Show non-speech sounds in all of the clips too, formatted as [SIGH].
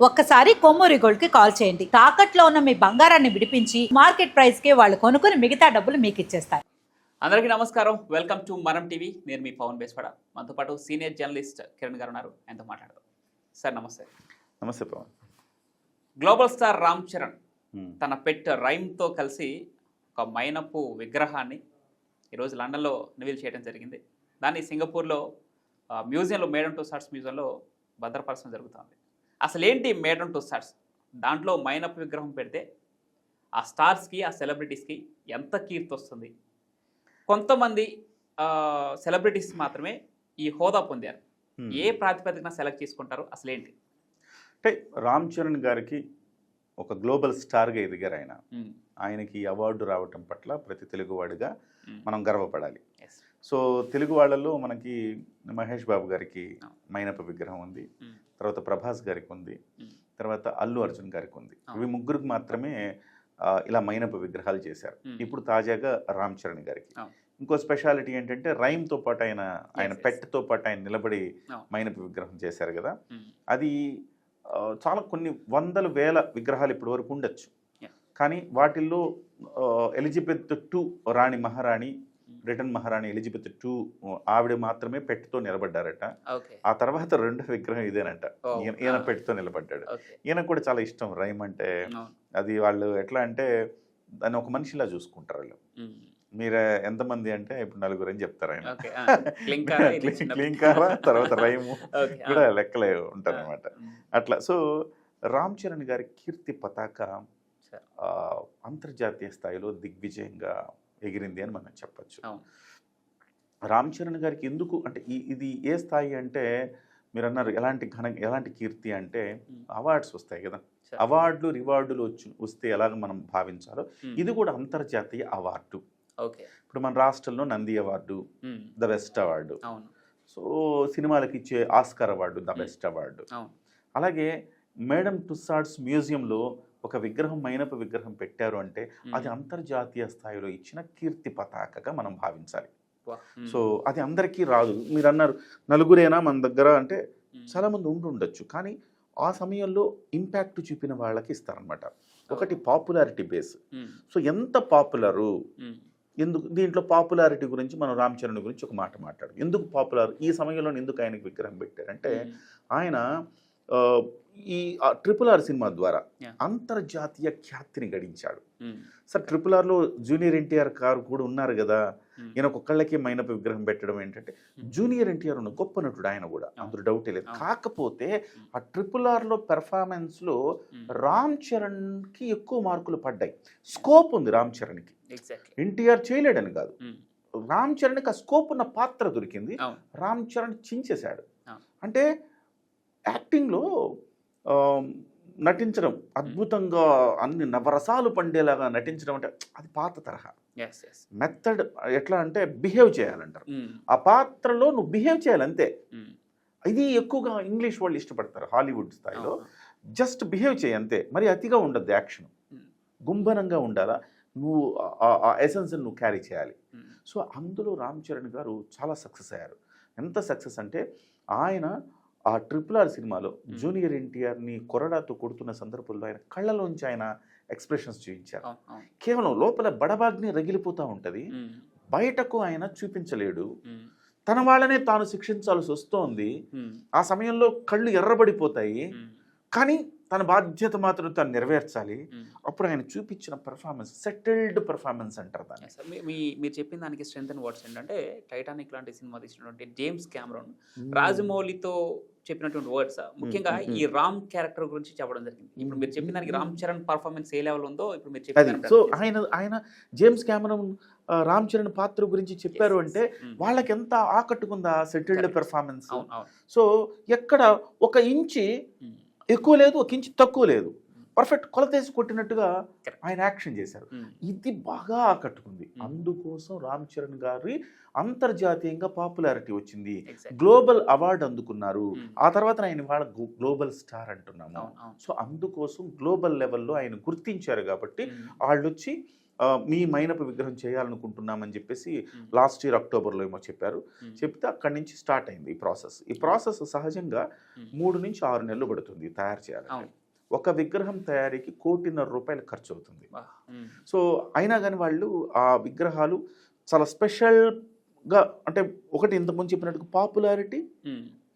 ఒక్కసారి కొమ్మూరి గోల్డ్కి కాల్ చేయండి. తాకట్లో ఉన్న మీ బంగారాన్ని విడిపించి మార్కెట్ ప్రైస్కి వాళ్ళు కొనుక్కుని మిగతా డబ్బులు మీకు ఇచ్చేస్తారు. అందరికీ నమస్కారం. Welcome to Manam TV. నేను మీ పవన్ బేస్పడ మనతో పాటు సీనియర్ జర్నలిస్ట్ కిరణ్ గారు ఉన్నారు. ఆయనతో మాట్లాడదాం. సార్ నమస్తే. నమస్తే Pawan. Global star Ram Charan. తన పెట్ రైమ్తో కలిసి ఒక మైనపు విగ్రహాన్ని ఈరోజు లండన్లో నివిల్ చేయడం జరిగింది. దాన్ని సింగపూర్లో మ్యూజియంలో మేడన్ టు స్టార్ట్స్ మ్యూజియంలో భద్రపరచడం జరుగుతుంది. అసలు ఏంటి మేడన్ టు స్టార్ట్స్ దాంట్లో మైనపు విగ్రహం పెడితే ఆ స్టార్స్కి ఆ సెలబ్రిటీస్కి ఎంత కీర్తి వస్తుంది కొంతమంది సెలబ్రిటీస్ మాత్రమే ఈ హోదా పొందారు. ఏ ప్రాతిపదికన సెలెక్ట్ చేసుకుంటారు అసలు ఏంటి అంటే రామ్ చరణ్ గారికి ఒక గ్లోబల్ స్టార్గా ఎదిగారు ఆయన. ఆయనకి అవార్డు రావటం పట్ల ప్రతి తెలుగువాడిగా. మనం గర్వపడాలి. సో తెలుగు వాళ్ళల్లో మనకి మహేష్ బాబు గారికి. మైనప విగ్రహం ఉంది. తర్వాత ప్రభాస్ గారికి ఉంది. తర్వాత అల్లు అర్జున్ గారికి ఉంది. ఇవి ముగ్గురికి మాత్రమే ఇలా మైనప విగ్రహాలు చేశారు. ఇప్పుడు తాజాగా రామ్ చరణ్ గారికి. ఇంకో స్పెషాలిటీ ఏంటంటే రైమ్తో పాటు ఆయన ఆయన. పెట్టతో పాటు ఆయన నిలబడి. మైనప విగ్రహం చేశారు కదా. అది చాలా కొన్ని వందల వేల విగ్రహాలు ఇప్పటి వరకు ఉండొచ్చు. కానీ వాటిల్లో ఎలిజబెత్ టూ రాణి మహారాణి బ్రిటన్ మహారాణి ఎలిజబెత్ టూ ఆవిడ మాత్రమే పెట్టుతో నిలబడ్డారట. ఆ తర్వాత రెండో విగ్రహం ఇదేనంట. ఈయన-. పెట్టుతో నిలబడ్డాడు. ఈయన కూడా చాలా ఇష్టం రైమ్ అంటే. అది వాళ్ళు ఎట్లా అంటే దాన్ని ఒక మనిషిలా చూసుకుంటారు వాళ్ళు. మీరు ఎంతమంది అంటే ఇప్పుడు నలుగురు అని చెప్తారు ఆయన? [LAUGHS] క్లింకారా తర్వాత [LAUGHS] రైము. కూడా లెక్కలే ఉంటారు అనమాట. అట్లా సో రామ్ చరణ్ గారి కీర్తి పతాక అంతర్జాతీయ స్థాయిలో దిగ్విజయంగా ఎగిరింది అని మనం చెప్పచ్చు. రామ్ చరణ్ గారికి ఎందుకు అంటే ఇది ఏ స్థాయి అంటే మీరు అన్నారు ఎలాంటి ఘన ఎలాంటి కీర్తి అంటే. అవార్డ్స్ వస్తాయి కదా. అవార్డులు రివార్డులు వచ్చి వస్తే ఎలాగ మనం భావించాలో. ఇది కూడా అంతర్జాతీయ అవార్డు ఓకే ఇప్పుడు మన రాష్ట్రంలో Nandi award. The best award so సినిమాలకు ఇచ్చే Oscar award the best award అలాగే మేడం టుస్సాడ్స్ మ్యూజియంలో ఒక విగ్రహం మైనపు విగ్రహం పెట్టారు అంటే అది. అంతర్జాతీయ స్థాయిలో ఇచ్చిన కీర్తి పతాకగా మనం భావించాలి. సో అది అందరికీ రాదు మీరు అన్నారు నలుగురేనా మన దగ్గర అంటే మ్మ్. చాలా మంది ఉండి ఉండొచ్చు కానీ ఆ సమయంలో ఇంపాక్ట్ చూపిన వాళ్ళకి ఇస్తారనమాట ఒకటి పాపులారిటీ బేస్. సో ఎంత పాపులరు. ఎందుకు దీంట్లో పాపులారిటీ గురించి మనం రామ్ చరణ్ గురించి ఒక మాట మాట్లాడు ఎందుకు పాపులర్ ఈ సమయంలో ఎందుకు ఆయనకి విగ్రహం పెట్టారంటే. ఆయన ఈ ట్రిపుల్ ఆర్ సినిమా ద్వారా. అంతర్జాతీయ ఖ్యాతిని గడించాడు. సార్ ట్రిపుల్ ఆర్లో జూనియర్ ఎన్టీఆర్ గారు కూడా ఉన్నారు కదా. ఈయన ఒక్కళ్ళకే మైనపు విగ్రహం పెట్టడం ఏంటంటే. జూనియర్ ఎన్టీఆర్ ఉన్న గొప్ప నటుడు ఆయన కూడా. అందులో డౌటే లేదు. కాకపోతే. ఆ ట్రిపుల్ ఆర్లో పెర్ఫార్మెన్స్లో. రామ్ చరణ్కి ఎక్కువ మార్కులు పడ్డాయి స్కోప్ ఉంది రామ్ చరణ్కి ఎన్టీఆర్ చేయలేడని కాదు. రామ్ చరణ్కి ఆ స్కోప్ ఉన్న పాత్ర దొరికింది రామ్ చరణ్ చించేశాడు. అంటే యాక్టింగ్లో నటించడం అద్భుతంగా అన్ని నవరసాలు పండేలాగా నటించడం అంటే అది పాత తరహా. మెథడ్ ఎట్లా అంటే బిహేవ్ చేయాలంటారు. ఆ పాత్రలో నువ్వు బిహేవ్ చేయాలి అంతే. ఇది ఎక్కువగా ఇంగ్లీష్ వాళ్ళు ఇష్టపడతారు హాలీవుడ్ స్థాయిలో. జస్ట్ బిహేవ్ చేయి అంతే. మరి అతిగా ఉండద్దు యాక్షన్. Hmm. గుంభనంగా ఉండాలా? నువ్వు ఆ- ఆ ఎసెన్స్ నువ్వు క్యారీ చేయాలి. సో అందులో రామ్ చరణ్ గారు చాలా సక్సెస్ అయ్యారు. ఎంత సక్సెస్ అంటే ఆయన ఆ ట్రిపుల్ ఆర్ సినిమాలో. జూనియర్ ఎన్టీఆర్ని కొరడాతో కొడుతున్న సందర్భంలో ఆయన కళ్ళలోంచి ఆయన ఎక్స్ప్రెషన్స్ చూపించారు కేవలం లోపల బడబాగ్ని రగిలిపోతూ ఉంటుంది. బయటకు ఆయన చూపించలేడు. తన వాళ్ళనే తాను శిక్షించాల్సి వస్తోంది. ఆ సమయంలో కళ్ళు ఎర్రబడిపోతాయి. కానీ తన బాధ్యత మాత్రం తను నెరవేర్చాలి. అప్పుడు ఆయన చూపించిన పెర్ఫార్మెన్స్ సెటిల్డ్ పెర్ఫార్మెన్స్ అంటారు దాన్ని. మీ- మీరు చెప్పిన దానికి స్ట్రెంత్ అండ్ వర్డ్స్ ఏంటంటే టైటానిక్ లాంటి సినిమా తీసినటువంటి జేమ్స్ కెమెరాన్ రాజమౌళితో చెప్పినటువంటి వర్డ్స్ ముఖ్యంగా. ఈ రామ్ క్యారెక్టర్ గురించి చెప్పడం జరిగింది. ఇప్పుడు మీరు చెప్పిన దానికి రామ్ చరణ్ పర్ఫార్మెన్స్ ఏ లెవెల్ ఉందో ఇప్పుడు మీరు అది. చెప్పిన సో ఆయన ఆయన జేమ్స్ కెమెరన్ ఆ, రామ్ చరణ్ పాత్ర గురించి చెప్పారు అంటే వాళ్ళకి ఎంత ఆకట్టుకుందా సెటిల్డ్. పెర్ఫార్మెన్స్ సో ఎక్కడ ఒక ఇంచి. ఎక్కువ లేదు ఒక ఇంచి తక్కువ లేదు. పర్ఫెక్ట్ కొలతేసి కొట్టినట్టుగా. ఆయన యాక్షన్ చేశారు మ్మ్. ఇది బాగా ఆకట్టుకుంది Hmm. అందుకోసం రామ్ చరణ్ గారి అంతర్జాతీయంగా పాపులారిటీ వచ్చింది. గ్లోబల్ అవార్డు అందుకున్నారు Hmm. ఆ తర్వాత ఆయన వాళ్ళ గ్లోబల్ స్టార్ అంటున్నాము సో అందుకోసం గ్లోబల్ లెవెల్లో ఆయన గుర్తించారు కాబట్టి. వాళ్ళు వచ్చి మీ మైనపు విగ్రహం చేయాలనుకుంటున్నామని చెప్పేసి. లాస్ట్ ఇయర్ అక్టోబర్లో ఏమో చెప్పారు. చెప్తే అక్కడి నుంచి స్టార్ట్ అయింది ఈ ప్రాసెస్ ఈ ప్రాసెస్ సహజంగా. మూడు నుంచి ఆరు నెలలు పడుతుంది తయారు చేయాలంటే అవును. ఒక విగ్రహం తయారీకి కోటిన్నర రూపాయలు ఖర్చు అవుతుంది. సో అయినా కానీ వాళ్ళు ఆ విగ్రహాలు చాలా స్పెషల్గా అంటే ఒకటి ఇంతకుముందు చెప్పినట్టుగా popularity.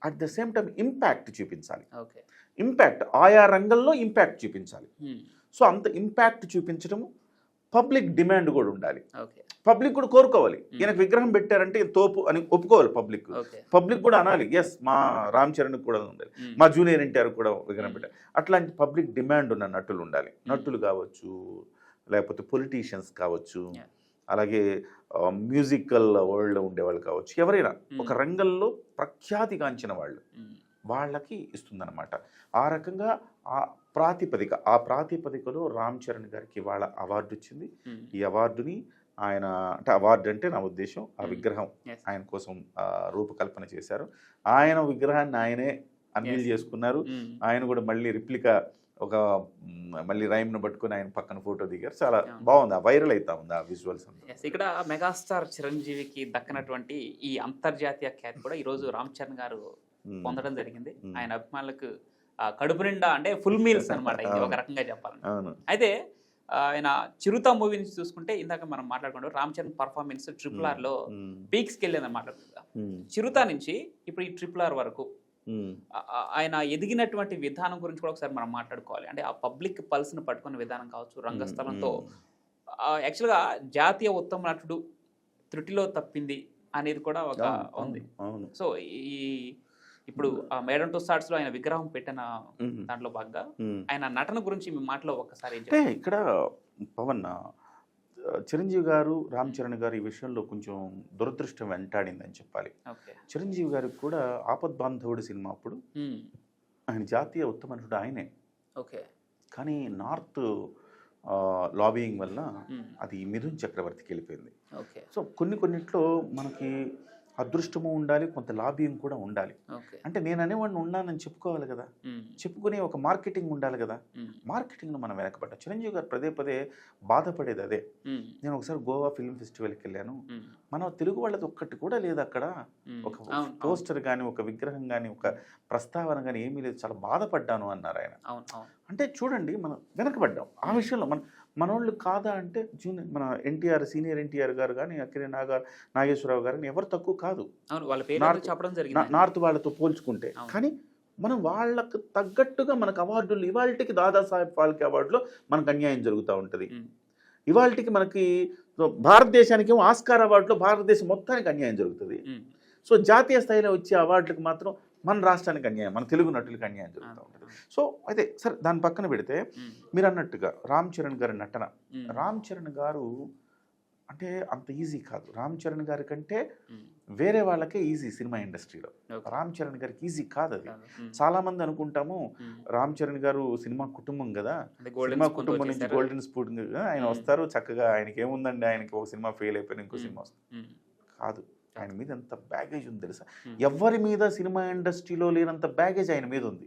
At the same time impact చూపించాలి ఓకే ఇంపాక్ట్ ఆయా రంగంలో ఇంపాక్ట్ చూపించాలి. సో అంత ఇంపాక్ట్ చూపించడం పబ్లిక్ డిమాండ్ కూడా ఉండాలి ఓకే పబ్లిక్ కూడా కోరుకోవాలి ఈయనకు విగ్రహం పెట్టారంటే తోపు అని ఒప్పుకోవాలి పబ్లిక్ పబ్లిక్ కూడా అనాలి ఎస్ మా రామ్ చరణ్ కూడా ఉండాలి. మా జూనియర్ ఎన్టీఆర్ కూడా విగ్రహం. పెట్టారు అట్లాంటి పబ్లిక్ డిమాండ్ ఉన్న నటులు ఉండాలి నటులు కావచ్చు లేకపోతే పొలిటీషియన్స్ కావచ్చు. అలాగే మ్యూజికల్ వరల్డ్లో ఉండేవాళ్ళు కావచ్చు ఎవరైనా. ఒక రంగంలో ప్రఖ్యాతిగాంచిన వాళ్ళు. వాళ్ళకి ఇస్తుందన్నమాట ఆ రకంగా ఆ ప్రాతిపదిక ఆ ప్రాతిపదికలో రామ్ చరణ్ గారికి ఇవాళ అవార్డు వచ్చింది ఉమ్. ఈ అవార్డుని ఆయన అంటే అవార్డు అంటే నా ఉద్దేశం ఆ Hmm. విగ్రహం. ఆయన కోసం రూపకల్పన చేశారు ఆయన విగ్రహాన్ని ఆయనే అన్వీల్. చేసుకున్నారు ఉమ్. ఆయన కూడా మళ్ళీ రిప్లికా ఒక మళ్ళీ రైమ్ను పట్టుకొని ఆయన పక్కన ఫోటో దిగారు చాలా. బాగుంది ఆ వైరల్ అవుతా ఉంది ఆ విజువల్స్ ఇక్కడ మెగాస్టార్ చిరంజీవికి దక్కినటువంటి ఈ అంతర్జాతీయ ఖ్యాతి కూడా ఈరోజు రామ్ చరణ్ గారు పొందడం జరిగింది Hmm. ఆయన అభిమానులకు కడుపు నిండా అంటే ఫుల్ మీల్స్ అన్నమాట ఇది [LAUGHS] ఒక. రకంగా చెప్పాలంటే అవును అయితే ఆయన చిరుత మూవీ నుంచి చూసుకుంటే ఇందాక మనం మాట్లాడుకుంటాం రామ్ చరణ్ పర్ఫార్మెన్స్ ట్రిపుల్ ఆర్లో మ్, పీక్స్కి వెళ్ళిందని మాట్లాడుకుందాం మ్, చిరుత నుంచి ఇప్పుడు ఈ ట్రిపుల్ ఆర్ వరకు ఆయన ఎదిగినటువంటి విధానం గురించి కూడా ఒకసారి మనం మాట్లాడుకోవాలి. అంటే ఆ పబ్లిక్ పల్స్ని పట్టుకునే విధానం కావచ్చు రంగస్థలంతో. యాక్చువల్గా జాతీయ ఉత్తమ నటుడు త్రుటిలో తప్పింది అనేది కూడా ఒక ఉంది. సో ఈ ఇప్పుడు ఆ మేడం టు స్టార్ట్స్లో ఆయన విగ్రహం పెట్టిన దాంట్లో భాగంగా. ఆయన నటన గురించి మీ మాటలో ఒక్కసారి? ఇక్కడ పవన్ చిరంజీవి గారు రామ్ చరణ్ గారు ఈ విషయంలో కొంచెం దురదృష్టం వెంటాడిందని చెప్పాలి ఓకే చిరంజీవి గారికి కూడా ఆపద్ బాంధవుడు సినిమా అప్పుడు. ఆయన జాతీయ ఉత్తమ నటుడు ఆయనే ఓకే కానీ నార్త్ లాబియింగ్ వల్ల. అది మిథున్ చక్రవర్తికి వెళ్ళిపోయింది ఓకే సో కొన్ని కొన్నిట్లో మనకి అదృష్టము ఉండాలి కొంత లాబియింగ్ కూడా ఉండాలి. అంటే నేను అనేవాడిని ఉన్నానని చెప్పుకోవాలి కదా. చెప్పుకునే ఒక మార్కెటింగ్ ఉండాలి కదా. మార్కెటింగ్లో మనం వెనకబడ్డాం. చిరంజీవి గారు పదే పదే బాధపడేది అదే. నేను ఒకసారి గోవా ఫిల్మ్ ఫెస్టివల్కి వెళ్ళాను. మన తెలుగు వాళ్ళది ఒక్కటి కూడా లేదు అక్కడ. ఒక పోస్టర్ కానీ ఒక విగ్రహం కానీ ఒక ప్రస్తావన కానీ ఏమీ లేదు. చాలా బాధపడ్డాను అన్నారు ఆయన. అంటే చూడండి మనం వెనకబడ్డాం. ఆ విషయంలో మన మనోళ్ళు కాదా అంటే జూనియర్ మన ఎన్టీఆర్ సీనియర్ ఎన్టీఆర్ గారు కానీ అక్కినే నాగ నాగేశ్వరరావు గారు కానీ ఎవరు తక్కువ కాదు చెప్పడం జరిగింది నార్త్ వాళ్ళతో పోల్చుకుంటే. కానీ మనం వాళ్ళకు తగ్గట్టుగా మనకు అవార్డులు ఇవాళకి దాదాసాహెబ్ ఫాల్కే అవార్డులో మనకు అన్యాయం జరుగుతూ ఉంటుంది. ఇవాళకి మనకి భారతదేశానికి ఆస్కార్ అవార్డులో భారతదేశం మొత్తానికి అన్యాయం జరుగుతుంది. సో జాతీయ స్థాయిలో వచ్చే అవార్డులకు మాత్రం మన రాష్ట్రానికి అన్యాయం మన తెలుగు నటులకు అన్యాయం జరుగుతూ ఉంటుంది సో అయితే సరే దాని పక్కన పెడితే. మీరు అన్నట్టుగా రామ్ చరణ్ గారి నటన. రామ్ చరణ్ గారు అంటే అంత ఈజీ కాదు రామ్ చరణ్ గారి కంటే. వేరే వాళ్ళకే ఈజీ సినిమా ఇండస్ట్రీలో. రామ్ చరణ్ గారికి ఈజీ కాదు అది. చాలా మంది అనుకుంటాము. రామ్ చరణ్ గారు సినిమా కుటుంబం కదా సినిమా కుటుంబం నుంచి? గోల్డెన్ స్పూన్ ఆయన. వస్తారు చక్కగా ఆయనకి ఏముందండి ఆయనకి ఒక సినిమా ఫెయిల్ అయిపోయిన ఇంకో. సినిమా వస్తుంది. కాదు ఆయన మీద ఎంత బ్యాగేజ్ ఉంది తెలుసా. ఎవరి మీద సినిమా ఇండస్ట్రీలో లేనంత బ్యాగేజ్ ఆయన మీద ఉంది.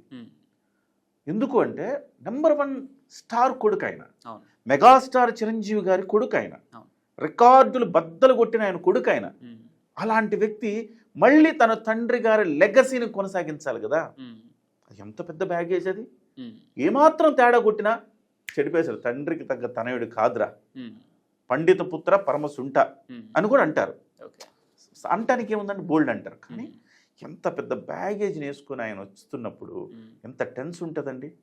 ఎందుకు అంటే నెంబర్ వన్ స్టార్ కొడుకు ఆయన మెగాస్టార్ చిరంజీవి గారి కొడుకు ఆయన. రికార్డులు బద్దలు కొట్టిన ఆయన కొడుకు ఆయన. అలాంటి వ్యక్తి మళ్ళీ తన తండ్రి గారి లెగసీని కొనసాగించాలి కదా. ఎంత పెద్ద బ్యాగేజ్ అది. ఏమాత్రం తేడా కొట్టినా చెడిపేశారు తండ్రికి తగ్గ తనయుడు కాదురా. పండిత పుత్ర పరమసుంట. అని కూడా అంటారు ఓకే అంటానికి ఏముందంటే బోల్డ్ అంటారు కానీ. ఎంత పెద్ద బ్యాగేజ్ వేసుకుని ఆయన వస్తున్నప్పుడు. ఎంత టెన్స్ ఉంటుందండి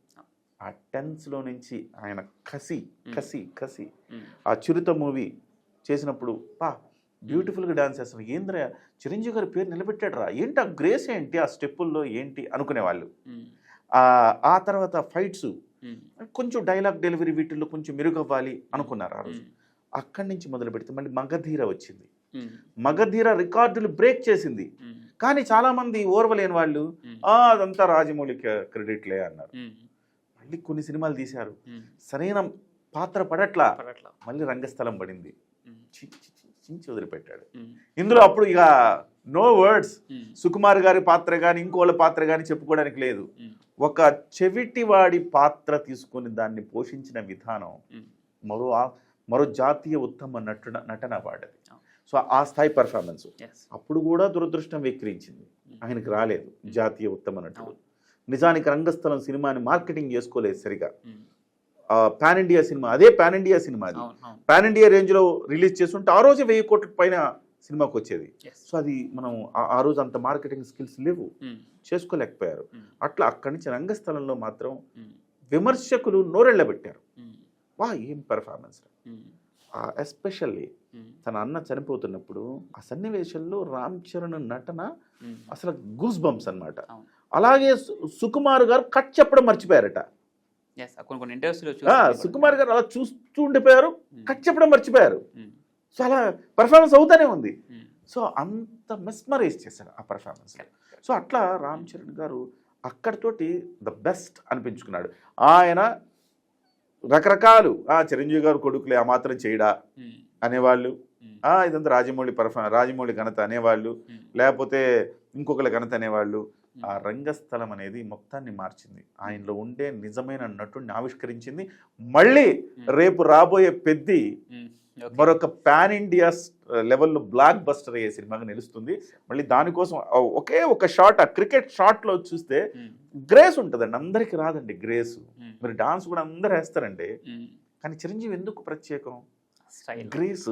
ఆ టెన్స్లో నుంచి ఆయన కసి కసి కసి. ఆ చిరుత మూవీ చేసినప్పుడు పా బ్యూటిఫుల్గా డాన్స్ చేస్తాను ఏంద్ర చిరంజీవి గారి పేరు నిలబెట్టాడు రా ఏంటి ఆ గ్రేస్ ఏంటి ఆ స్టెప్పుల్లో ఏంటి అనుకునేవాళ్ళు. ఆ ఆ తర్వాత ఫైట్స్. కొంచెం డైలాగ్ డెలివరీ వీటిల్లో కొంచెం మెరుగవ్వాలి అనుకున్నారు ఆ రోజు. అక్కడి నుంచి మొదలు పెడితే మళ్ళీ మగధీర వచ్చింది. మగధీర రికార్డులు బ్రేక్ చేసింది మ్మ్. కానీ చాలా మంది ఓర్వలేని వాళ్ళు. "ఆ, అదంతా రాజమౌళి క్రెడిట్లే అన్నారు. మళ్ళీ కొన్ని సినిమాలు తీశారు. సరైన పాత్ర పడట్లా. మళ్ళీ రంగస్థలం పడింది చించి వదిలిపెట్టాడు. ఇందులో అప్పుడు ఇక నో వర్డ్స్. సుకుమార్ గారి పాత్ర కానీ ఇంకోళ్ళ పాత్ర కానీ చెప్పుకోవడానికి లేదు. ఒక చెవిటివాడి పాత్ర తీసుకొని దాన్ని పోషించిన విధానం. మరో మరో జాతీయ ఉత్తమ నటన నటన అవును. సో ఆ స్థాయి పర్ఫార్మెన్స్ అప్పుడు కూడా దురదృష్టం వెక్కిరించింది ఆయనకి రాలేదు. జాతీయ ఉత్తమ నటుడు. నిజానికి రంగస్థలం సినిమాని మార్కెటింగ్ చేసుకోలేదు సరిగా. పాన్ ఇండియా సినిమా అదే పాన్ ఇండియా సినిమా అది. పాన్ ఇండియా రేంజ్లో రిలీజ్ చేస్తుంటే ఆ రోజే వెయ్యి కోట్ల పైన సినిమాకి వచ్చేది. సో అది మనం ఆ- ఆ రోజు అంత మార్కెటింగ్ స్కిల్స్ లేవు. చేసుకోలేకపోయారు. అట్లా అక్కడి నుంచి రంగస్థలంలో మాత్రం విమర్శకులు నోరెళ్ళబెట్టారు. వా ఏం పెర్ఫార్మెన్స్ ఎస్పెషల్లీ తన అన్న చనిపోతున్నప్పుడు ఆ సన్నివేశంలో రామ్ చరణ్ నటన అసలు గూస్ బంప్స్ అన్నమాట. అవును. అలాగే సుకుమార్ గారు కట్ చెప్పడం మర్చిపోయారట. సుకుమార్ గారు అలా చూస్తూ ఉండిపోయారు కట్ చెప్పడం మర్చిపోయారు. సో అలా పర్ఫార్మెన్స్ అవుతానే ఉంది. సో అంత మెస్మరైజ్ చేశారు ఆ పర్ఫార్మెన్స్ సో అట్లా రామ్ చరణ్ గారు అక్కడితోటి ద బెస్ట్ అనిపించుకున్నాడు. ఆయన రకరకాలు. ఆ చిరంజీవి గారు కొడుకులే ఆ మాత్రం చేయడా అనేవాళ్ళు. ఆ ఇదంతా రాజమౌళి పర్ఫా రాజమౌళి ఘనత అనేవాళ్ళు. లేకపోతే ఇంకొకరి ఘనత అనేవాళ్ళు. ఆ రంగస్థలం అనేది మొత్తాన్ని మార్చింది. ఆయనలో ఉండే నిజమైన నటుడిని ఆవిష్కరించింది. మళ్ళీ రేపు రాబోయే పెద్ది మరొక పాన్ ఇండియా లెవెల్లో బ్లాక్ బస్టర్ అయ్యే సినిమాగా నిలుస్తుంది. మళ్ళీ దానికోసం ఒకే ఒక షాట్ ఆ క్రికెట్ షాట్లో చూస్తే గ్రేస్ ఉంటుందండి. అందరికీ రాదండి గ్రేస్. మరి డాన్స్ కూడా అందరు వేస్తారండి. కానీ చిరంజీవి ఎందుకు ప్రత్యేకం? గ్రేస్.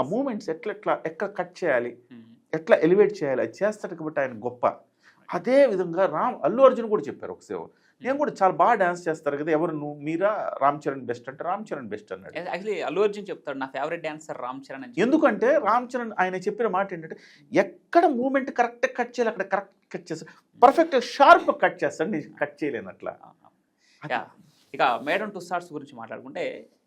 ఆ మూమెంట్స్ ఎట్లా ఎట్లా ఎక్కడ కట్ చేయాలి. ఎట్లా ఎలివేట్ చేయాలి అది చేస్తాడు కాబట్టి ఆయన గొప్ప. అదే విధంగా రామ్ అల్లు అర్జున్ కూడా చెప్పారు ఒక సేవ నేను కూడా చాలా బాగా డాన్స్ చేస్తారు కదా ఎవరు నువ్వు మీరా? రామ్ చరణ్ బెస్ట్ అంటే రామ్ చరణ్ బెస్ట్ అన్నాడు. యాక్చువల్లీ అల్లు అర్జున్ చెప్తాడు నా ఫేవరెట్ డాన్సర్ రామ్ చరణ్ అని ఎందుకంటే రామ్ చరణ్ ఆయన చెప్పిన మాట ఏంటంటే ఎక్కడ మూమెంట్ కరెక్ట్ కట్ చేయాలి అక్కడ కరెక్ట్ కట్ చేస్తాడు పర్ఫెక్ట్ షార్ప్ కట్ చేస్తాడు నేను కట్ చేయలేను అట్లా. ఇక మేడం టు స్టార్స్ గురించి మాట్లాడుకుంటే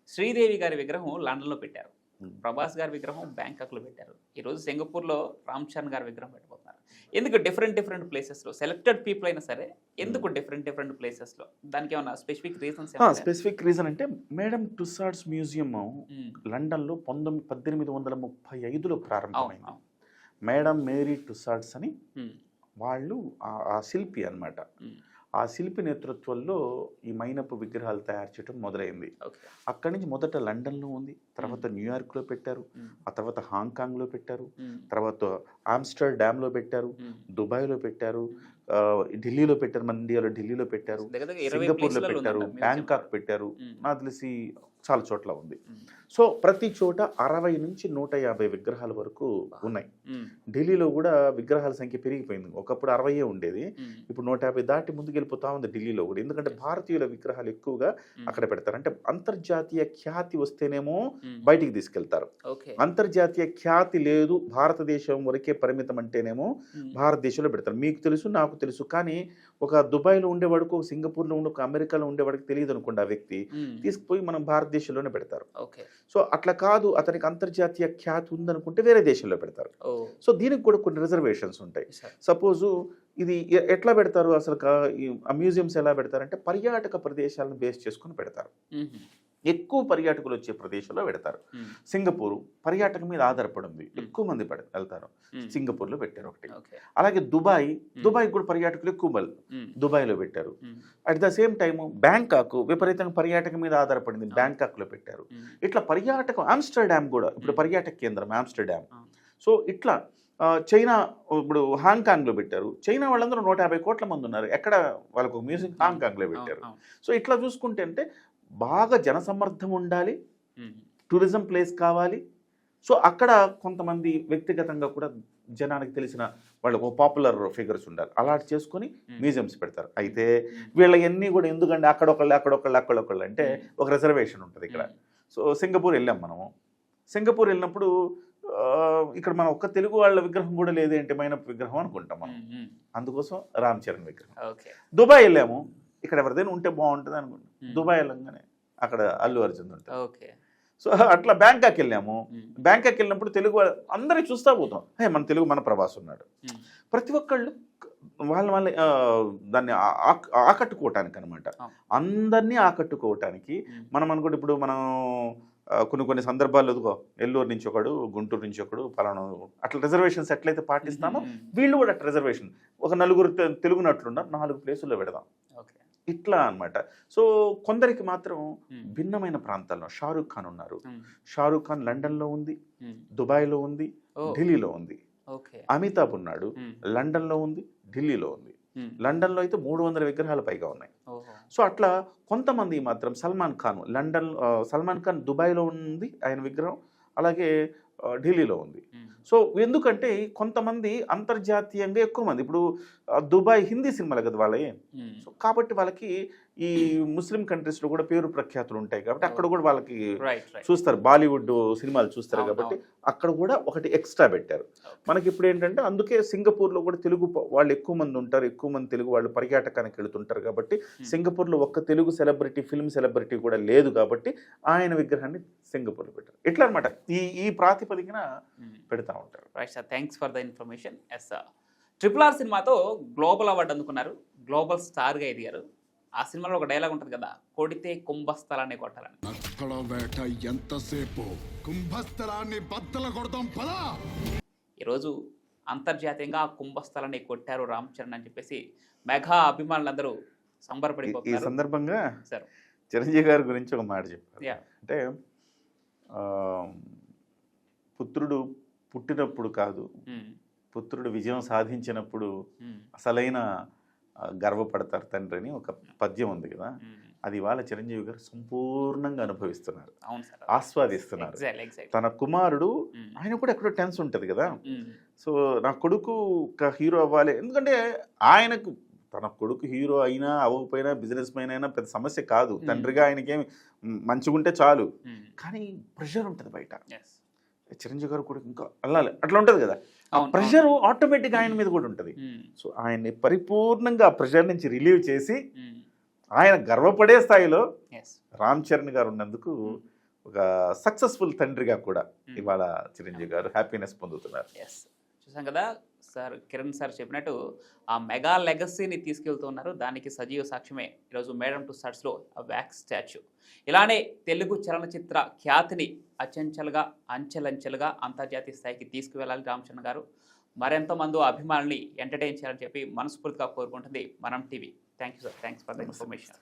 శ్రీదేవి గారి విగ్రహం లండన్లో పెట్టారు. ప్రభాస్ గారి విగ్రహం బ్యాంకాక్లో పెట్టారు. ఈరోజు సింగపూర్లో రామ్ చరణ్ గారి విగ్రహం పెట్టబోతున్నారు ఎందుకు డిఫరెంట్ డిఫరెంట్ ప్లేసెస్లో సెలెక్టెడ్ పీపుల్ అయినా సరే ఎందుకు డిఫరెంట్ డిఫరెంట్ ప్లేసెస్లో దానికి ఏమన్నా స్పెసిఫిక్ రీజన్స్ స్పెసిఫిక్ రీజన్ అంటే మేడం టుసార్డ్స్ మ్యూజియం లండన్లో పంతొమ్మిది పద్దెనిమిది వందల ముప్పై ఐదులో ప్రారంభమైంది. అవును మేడం మేరీ టుసార్డ్స్ అని. వాళ్ళు ఆ- శిల్పి అన్నమాట. Hmm. ఆ శిల్పి నేతృత్వంలో ఈ మైనపు విగ్రహాలు తయారు చేయడం మొదలైంది. అక్కడి నుంచి మొదట లండన్లో ఉంది. తర్వాత న్యూయార్క్లో పెట్టారు. ఆ తర్వాత హాంకాంగ్లో పెట్టారు. తర్వాత ఆమ్స్టర్ డ్యామ్లో పెట్టారు. దుబాయ్లో పెట్టారు. ఢిల్లీలో పెట్టారు. మన ఇండియాలో ఢిల్లీలో పెట్టారు. సింగపూర్లో పెట్టారు. బ్యాంకాక్ పెట్టారు. నాకు తెలిసి చాలా చోట్ల ఉంది. సో ప్రతి చోట అరవై నుంచి నూట యాభై విగ్రహాల వరకు ఉన్నాయి. ఢిల్లీలో కూడా విగ్రహాల సంఖ్య పెరిగిపోయింది. ఒకప్పుడు అరవయే ఉండేది. ఇప్పుడు నూట యాభై దాటి ముందుకెళ్ళిపోతా ఉంది ఢిల్లీలో కూడా. ఎందుకంటే భారతీయుల విగ్రహాలు ఎక్కువగా. అక్కడ పెడతారు. అంటే అంతర్జాతీయ ఖ్యాతి వస్తేనేమో. బయటికి తీసుకెళ్తారు. అంతర్జాతీయ ఖ్యాతి లేదు. భారతదేశం వరకే పరిమితం అంటేనేమో. భారతదేశంలో పెడతారు. మీకు తెలుసు నాకు తెలుసు. కానీ ఒక దుబాయ్లో ఉండేవాడికి ఒక సింగపూర్లో ఉండే ఒక అమెరికాలో ఉండేవాడికి తెలియదు అనుకోండి ఆ వ్యక్తి. తీసుకుపోయి మనం భారతదేశంలోనే పెడతారు. ఓకే. సో అట్లా కాదు అతనికి అంతర్జాతీయ ఖ్యాతి ఉందనుకుంటే వేరే దేశంలో పెడతారు. సో దీనికి కూడా కొన్ని రిజర్వేషన్స్ ఉంటాయి. సపోజు ఇది ఎట్లా పెడతారు? అసలు మ్యూజియంస్ ఎలా పెడతారంటే పర్యాటక ప్రదేశాలను బేస్ చేసుకొని పెడతారు. ఎక్కువ పర్యాటకులు వచ్చే ప్రదేశంలో పెడతారు. సింగపూర్ పర్యాటకం మీద ఆధారపడి ఉంది ఎక్కువ మంది పెడ వెళ్తారు. సింగపూర్లో పెట్టారు ఒకటి. అలాగే దుబాయ్. దుబాయ్ కూడా పర్యాటకులు ఎక్కువ బల్ Hmm. దుబాయ్లో పెట్టారు. At the same time Bangkok విపరీతంగా పర్యాటకం మీద ఆధారపడింది బ్యాంకాక్లో పెట్టారు. ఇట్లా పర్యాటకం ఆమ్స్టర్డామ్ కూడా ఇప్పుడు. పర్యాటక కేంద్రం ఆమ్స్టర్డామ్. సో ఇట్లా చైనా ఇప్పుడు హాంకాంగ్లో పెట్టారు. చైనా వాళ్ళందరూ నూట యాభై కోట్ల మంది ఉన్నారు. ఎక్కడ వాళ్ళకు ఒక మ్యూజియం హాంకాంగ్లో పెట్టారు. సో ఇట్లా చూసుకుంటే అంటే బాగా జనసమ్మర్థం ఉండాలి. టూరిజం ప్లేస్ కావాలి. సో అక్కడ కొంతమంది వ్యక్తిగతంగా కూడా జనానికి తెలిసిన వాళ్ళకు పాపులర్ ఫిగర్స్ ఉండాలి. అలా చేసుకొని. మ్యూజియంస్ పెడతారు. అయితే వీళ్ళవన్నీ కూడా ఎందుకంటే అక్కడొకళ్ళు అక్కడొకళ్ళు అక్కడొకళ్ళు అంటే ఒక రిజర్వేషన్ ఉంటుంది ఇక్కడ. సో సింగపూర్ వెళ్ళాం మనము. సింగపూర్ వెళ్ళినప్పుడు ఇక్కడ మన ఒక్క తెలుగు వాళ్ళ విగ్రహం కూడా లేదు ఏంటి మైనపు విగ్రహం అనుకుంటాం మనం. అందుకోసం రామ్ చరణ్ విగ్రహం. ఓకే. దుబాయ్ వెళ్ళాము. ఇక్కడ ఎవరిదైనా ఉంటే బాగుంటుంది అనుకుంటాం. దుబాయ్ వెళ్ళంగానే అక్కడ అల్లు అర్జున్ ఉంటుంది ఓకే సో అట్లా బ్యాంకాక్ వెళ్ళాము. బ్యాంకాక్ వెళ్ళినప్పుడు తెలుగు వాళ్ళు అందరి చూస్తా పోతాం హే మన తెలుగు మన ప్రభాస్ ఉన్నాడు. ప్రతి ఒక్కళ్ళు వాళ్ళ వాళ్ళ దాన్ని ఆకట్టుకోవటానికి అనమాట. అందరినీ ఆకట్టుకోవటానికి. మనం అనుకుంటే ఇప్పుడు మనం కొన్ని కొన్ని సందర్భాల్లో ఎదుగో ఎల్లూరు నుంచి ఒకడు గుంటూరు నుంచి ఒకడు పలానా అట్లా రిజర్వేషన్స్ ఎట్లయితే పాటిస్తామో. వీళ్ళు కూడా అట్లా రిజర్వేషన్ ఒక నలుగురు తెలుగు నట్లున్నారు నాలుగు ప్లేసుల్లో పెడదాం ఓకే ఇట్లా అన్నమాట. సో కొందరికి మాత్రం భిన్నమైన ప్రాంతాల్లో షారూక్ ఖాన్ ఉన్నారు. షారూక్ ఖాన్ లండన్లో ఉంది. దుబాయ్లో ఉంది ఢిల్లీలో ఉంది. అమితాబ్ ఉన్నాడు లండన్లో ఉంది ఢిల్లీలో ఉంది. లండన్లో అయితే మూడు వందల విగ్రహాలు పైగా ఉన్నాయి. సో అట్లా కొంతమంది మాత్రం సల్మాన్ ఖాన్ లండన్ సల్మాన్ ఖాన్ దుబాయ్లో ఉంది ఆయన విగ్రహం. అలాగే ఢిల్లీలో ఉంది. సో ఎందుకంటే కొంతమంది అంతర్జాతీయంగా ఎక్కువ మంది ఇప్పుడు దుబాయ్ హిందీ సినిమాలు కదా వాళ్ళవి ఉమ్, సో కాబట్టి వాళ్ళకి ఈ ముస్లిం కంట్రీస్లో కూడా పేరు ప్రఖ్యాతులు ఉంటాయి కాబట్టి అక్కడ కూడా వాళ్ళకి చూస్తారు. బాలీవుడ్ సినిమాలు చూస్తారు కాబట్టి అక్కడ కూడా ఒకటి ఎక్స్ట్రా పెట్టారు. మనకి ఇప్పుడు ఏంటంటే అందుకే సింగపూర్లో కూడా తెలుగు వాళ్ళు ఎక్కువ మంది ఉంటారు. ఎక్కువ మంది తెలుగు వాళ్ళు పర్యాటకానికి వెళుతుంటారు కాబట్టి సింగపూర్లో ఒక్క తెలుగు సెలబ్రిటీ ఫిల్మ్ సెలబ్రిటీ కూడా లేదు కాబట్టి ఆయన విగ్రహాన్ని సింగపూర్లో పెట్టారు. ఇట్లా అనమాట ఈ ఈ ప్రాతిపదికన ఉమ్. పెడతా ఉంటారు. Right sir thanks for the information yes sir triple R సినిమాతో గ్లోబల్ అవార్డు అందుకున్నారు. గ్లోబల్ స్టార్గా ఎదిగారు. ఆ సినిమాలో ఒక డైలాగ్ ఉంటుంది కదా కొడితే కుంభస్థలాన్ని కొట్టాలని. నక్కల వేట ఎంతసేపు? కుంభస్థలాన్ని బద్దల కొడతాం పదా! ఈరోజు అంతర్జాతీయంగా ఆ కుంభస్థలాన్ని కొట్టారు రామ్ చరణ్ అని చెప్పేసి మెగా అభిమానులందరూ ఈ- ఈ సంబరపడిపోతున్నారు సందర్భంగా సార్. చిరంజీవి గారి గురించి ఒక మాట చెప్పారు అంటే ఆ, పుత్రుడు పుట్టినప్పుడు కాదు ఉమ్, పుత్రుడు విజయం సాధించినప్పుడు ఉమ్, అసలైన గర్వపడతారు తండ్రి అని ఒక పద్యం ఉంది కదా. అది వాళ్ళ చిరంజీవి గారు సంపూర్ణంగా అనుభవిస్తున్నారు. ఆస్వాదిస్తున్నారు. తన కుమారుడు ఆయన కూడా ఎక్కడో టెన్స్ ఉంటుంది కదా. సో నా కొడుకు ఒక హీరో అవ్వాలి. ఎందుకంటే ఆయనకు తన కొడుకు హీరో అయినా అవ్వకపోయినా బిజినెస్ మ్యాన్ అయినా పెద్ద సమస్య కాదు. తండ్రిగా ఆయనకేం మంచిగుంటే చాలు. కానీ ప్రెషర్ ఉంటుంది బయట. చిరంజీవి గారు కూడా ఇంకా వెళ్ళాలి అట్లా ఉంటుంది కదా. ఆ ప్రెషర్ ఆటోమేటిక్ ఆయన మీద కూడా ఉంటుంది. సో ఆయన్ని పరిపూర్ణంగా ప్రెషర్ నుంచి రిలీవ్ చేసి ఆయన గర్వపడే స్థాయిలో. రామ్ చరణ్ గారు ఉన్నందుకు ఒక సక్సెస్ఫుల్ తండ్రిగా కూడా. ఇవాళ చిరంజీవి గారు హ్యాపీనెస్ పొందుతున్నారు. చూసాం కదా సార్ కిరణ్ సార్ చెప్పినట్టు ఆ మెగా లెగసీని తీసుకెళ్తున్నారు. దానికి సజీవ సాక్ష్యమే. ఈరోజు మేడం టు సర్ట్స్లో ఆ వ్యాక్స్ స్టాచ్యూ. ఇలానే తెలుగు చలనచిత్ర ఖ్యాతిని అచంచలుగా అంచెలంచెలుగా అంతర్జాతీయ స్థాయికి తీసుకువెళ్ళాలి రామచంద్ర గారు. మరెంతో మంది అభిమానుల్ని ఎంటర్టైన్ చేయాలని చెప్పి మనస్ఫూర్తిగా కోరుకుంటుంది Manam TV. Thank you sir. Thanks for the information.